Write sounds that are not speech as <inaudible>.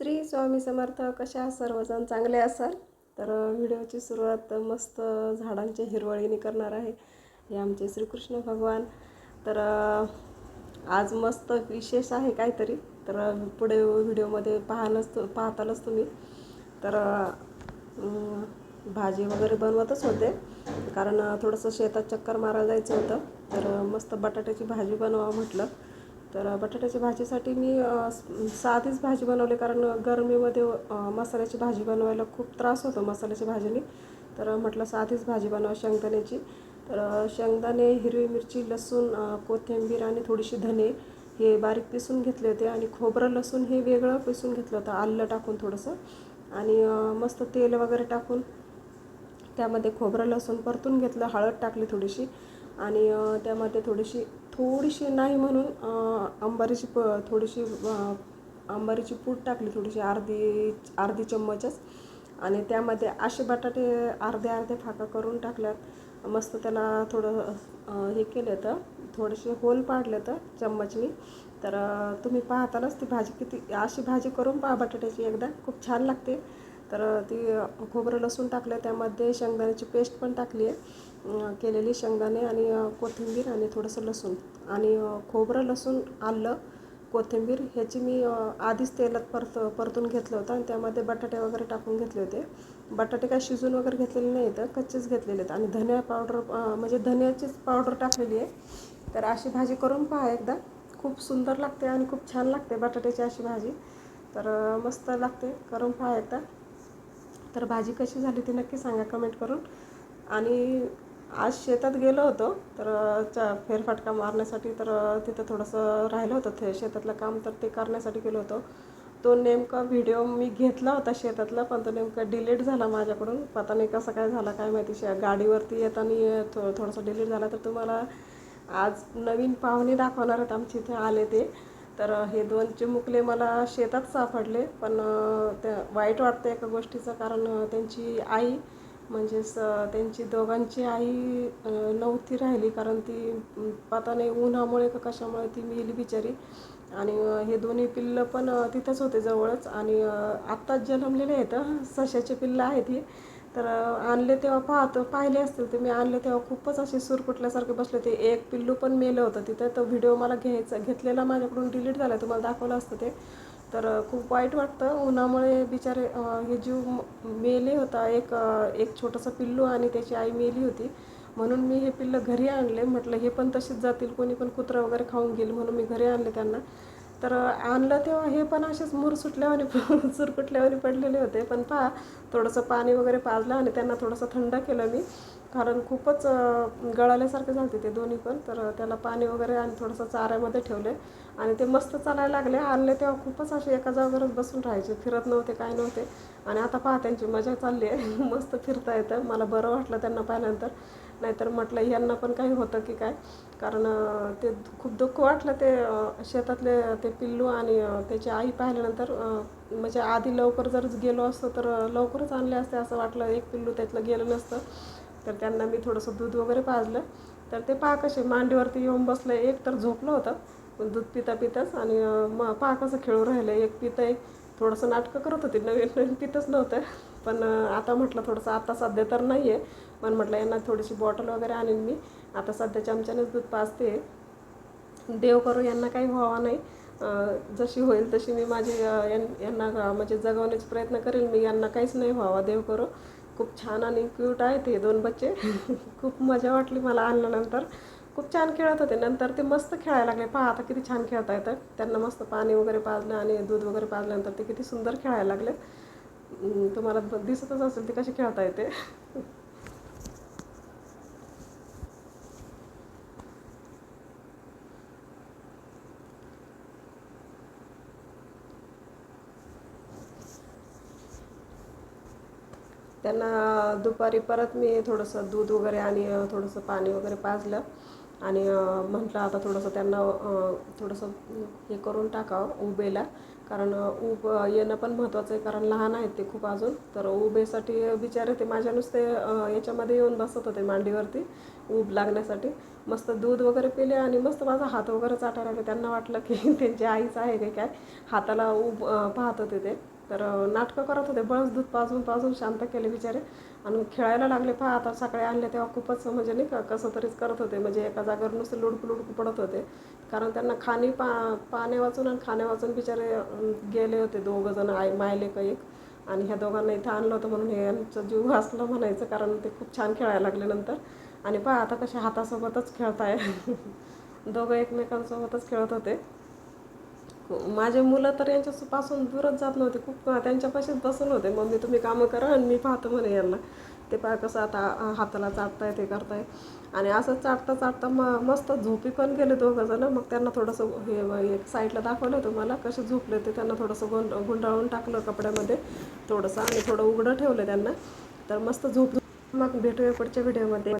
श्री स्वामी समर्थ कशा सर्वजण? चांगले असाल? तर व्हिडिओची सुरुवात मस्त झाडांच्या हिरवळीने करणार आहे. हे आमचे श्रीकृष्ण भगवान. तर आज मस्त विशेष आहे काहीतरी. तर पुढे व्हिडिओमध्ये पाहलच पाहतालच तुम्ही. तर भाजी वगैरे बनवतच होते. कारण थोडंसं शेतात चक्कर मारायला जायचं होतं. तर मस्त बटाट्याची भाजी बनवा म्हटलं. तर बटाट्याच्या भाजीसाठी मी साधीच भाजी बनवली कारण गरमीमध्ये मसाल्याची भाजी बनवायला खूप त्रास होतो मसाल्याच्या भाजीने. तर म्हटलं साधीच भाजी बनवा शेंगदाण्याची. तर शेंगदाणे हिरवी मिरची लसूण कोथिंबीर आणि थोडीशी धने हे बारीक पिसून घेतले होते आणि खोबरं लसूण हे वेगळं पिसून घेतलं होतं आलं टाकून थोडंसं. आणि मस्त तेल वगैरे टाकून त्यामध्ये खोबरं लसूण परतून घेतलं हळद टाकली थोडीशी आणि त्यामध्ये थोडीशी थोडीशी नाही म्हणून आंबारीची अंबारीची प थोडीशी आंबारीची अंबारीची पूड टाकली थोडीशी अर्धी अर्धी चम्मचच. आणि त्यामध्ये असे बटाटे अर्धे अर्धे फाका करून टाकल्यात. मस्त त्याला थोडं हे केलं तर थोडेसे होल पाडले तर चम्मचनी. तर तुम्ही पाहतानाच ती भाजी किती अशी भाजी करून पहा बटाट्याची एकदा. खूप छान लागते. तर ती खोबरं लसूण टाकलं त्यामध्ये शेंगदाण्याची पेस्ट पण टाकली आहे. केलेली शेंगदाणे आणि कोथिंबीर आणि थोडंसं लसूण. आणि खोबरं लसूण आलं कोथिंबीर ह्याची मी आधीच तेलात परत परतून घेतलं होतं आणि त्यामध्ये बटाटे वगैरे टाकून घेतले होते. बटाटे काय शिजून वगैरे घेतलेले नाही तर कच्चेच घेतलेले आहेत. आणि धनिया पावडर म्हणजे धनियाचीच पावडर टाकलेली आहे. तर अशी भाजी करून पहा एकदा. खूप सुंदर लागते आणि खूप छान लागते बटाट्याची अशी भाजी. तर मस्त लागते. करून पहा एकदा. तर भाजी कशी झाली ती नक्की सांगा कमेंट करून. आणि आज शेतात गेलो होतो तर चा फेरफटका मारण्यासाठी तर तिथं थोडंसं राहिलं होतं ते शेतातलं काम तर ते करण्यासाठी गेलो होतो. तो नेमका व्हिडिओ मी घेतला होता शेतातला पण तो नेमका डिलीट झाला माझ्याकडून. पता नाही कसं काय झाला काय माहिती शे गाडीवरती येताना थो थोडंसं डिलीट झाला तर तुम्हाला आज नवीन पाहुणे दाखवणार आहेत आमचे इथे आले ते. तर हे दोन चिमुकले मला शेतात सापडले पण त्या वाईट वाटतं एका गोष्टीचं कारण त्यांची आई म्हणजेच त्यांची दोघांची आई नव्हती राहिली कारण ती अम, नाही उन्हामुळे का कशामुळे ती मेली बिचारी. आणि हे दोन्ही पिल्लं पण तिथंच होते जवळच. आणि आत्ताच जन्मलेले आहेत सशाचे पिल्लं आहेत ही. तर आणले तेव्हा पाहतो पाहिले असतील ते मी आणले तेव्हा खूपच असे सुरकुटल्यासारखे बसले ते एक पिल्लू पण मेलं होतं तिथं. तो व्हिडिओ मला घ्यायचा घेतलेला माझ्याकडून डिलीट झाला तुम्हाला दाखवलं असतं ते. तर खूप वाईट वाटतं. उन्हामुळे बिचारे हे जीव मेले होता. एक एक छोटंसं पिल्लू आणि त्याची आई मेली होती. म्हणून मी हे पिल्लं घरी आणले. म्हटलं हे पण तसेच जातील. कोणी पण कुत्रा वगैरे खाऊन गेली म्हणून मी घरी आणले त्यांना. तर आणलं तेव्हा हे पण असेच मूर सुटल्यावाने सुरकुटल्यावाने <laughs> पडलेले होते. पण पहा थोडंसं पाणी वगैरे पाजलं आणि त्यांना थोडंसं थंड केलं मी. कारण खूपच गळाल्यासारखे झाले ते दोन्ही पण. तर त्याला पाणी वगैरे आणि थोडंसं चाऱ्यामध्ये ठेवले आणि ते मस्त चालायला लागले. आणले तेव्हा खूपच असे एका जागेवरच बसून राहायचे. फिरत नव्हते काय नव्हते. आणि आता पहा त्यांची मजा चालली आहे. <laughs> मस्त फिरता येतं. मला बरं वाटलं त्यांना पाहिल्यानंतर. नाहीतर म्हटलं यांना पण काही होतं की काय? कारण ते खूप दुःख वाटलं ते शेतातले ते पिल्लू आणि त्याची आई पाहिल्यानंतर म्हणजे आधी लवकर जर गेलो असतो तर लवकरच आणले असते असं वाटलं. एक पिल्लू त्यातलं गेलं नसतं. तर त्यांना मी थोडंसं दूध वगैरे पाजलं. तर ते पहा कसे मांडीवरती येऊन बसलं. एक तर झोपलं होतं दूध पिता पिताच आणि मग पहा कसं खेळू राहिलं. एक पितं एक थोडंसं नाटकं करत होती. नवीन नवीन पितच नव्हतं. पण आता म्हटलं थोडंसं आता सध्या तर नाही आहे पण म्हटलं यांना थोडीशी बॉटल वगैरे आणीन मी. आता सध्या चमच्यानेच दूध पाजते. देव करू यांना काही व्हावा नाही. जशी होईल तशी मी माझी यां- यांना म्हणजे जगवण्याचा प्रयत्न करेल. मी यांना काहीच नाही व्हावा. देव करो. खूप छान आणि क्यूट आहेत हे दोन बच्चे. खूप मजा वाटली मला आणल्यानंतर. खूप छान खेळत होते. नंतर ते मस्त खेळायला लागले. पहा आता किती छान खेळता येतं. त्यांना मस्त पाणी वगैरे पाजलं आणि दूध वगैरे पाजल्यानंतर ते किती सुंदर खेळायला लागले. तुम्हाला दिसतच असेल ते कसे खेळता येते. त्यांना दुपारी परत मी थोडंसं दूध वगैरे आणि थोडंसं पाणी वगैरे पाजलं. आणि म्हटलं आता थोडंसं त्यांना थोडंसं हे करून टाकावं उबेला कारण ऊब येणं पण महत्त्वाचं आहे. कारण लहान आहेत ते खूप अजून. तर उभेसाठी बिचारे ते माझ्या नुसते याच्यामध्ये येऊन बसत होते मांडीवरती ऊब लागण्यासाठी. मस्त दूध वगैरे पिले आणि मस्त माझा हात वगैरे चाटायला त्यांना वाटलं की <laughs> त्यांची आईच आहे की काय? हाताला ऊब पाहत होते ते. तर नाटकं करत होते. बळच दूध पाजून पाजून शांत केले बिचारे. आणि खेळायला लागले. पहा आता सकाळी आणले तेव्हा खूपच म्हणजे नाही का कसं तरीच करत होते. म्हणजे एका जागेवर नुसते लुडकू लुडकू पडत होते. कारण त्यांना खाणी पा पाने वाचून आणि खाणे वाचून बिचारे गेले होते दोघं जण आई मायले का एक. आणि ह्या दोघांना इथं आणलं होतं म्हणून हे यांचं जीव वाचलं म्हणायचं कारण ते खूप छान खेळायला लागले नंतर. आणि पहा आता कशा हातासोबतच खेळताय. <laughs> दोघं एकमेकांसोबतच खेळत होते. माझे मुलं तर यांच्यापासून दूरच जात नव्हते. खूप त्यांच्यापाशीच बसून होते. मम्मी तुम्ही कामं करा आणि मी पाहतो म्हणे यांना. ते पहा कसं आता हाताला चाटताय ते करताय आणि असं चाटता चाटता म मस्त झोपी पण गेले दोघं जण. मग त्यांना थोडंसं हे एक साईडला दाखवलं होतं मला. कसे झोपले ते त्यांना थोडंसं गुं गुंडाळून टाकलं कपड्यामध्ये. थोडंसं आणि थोडं उघडं ठेवलं त्यांना. तर मस्त झोप मग भेटूया पुढच्या व्हिडिओमध्ये.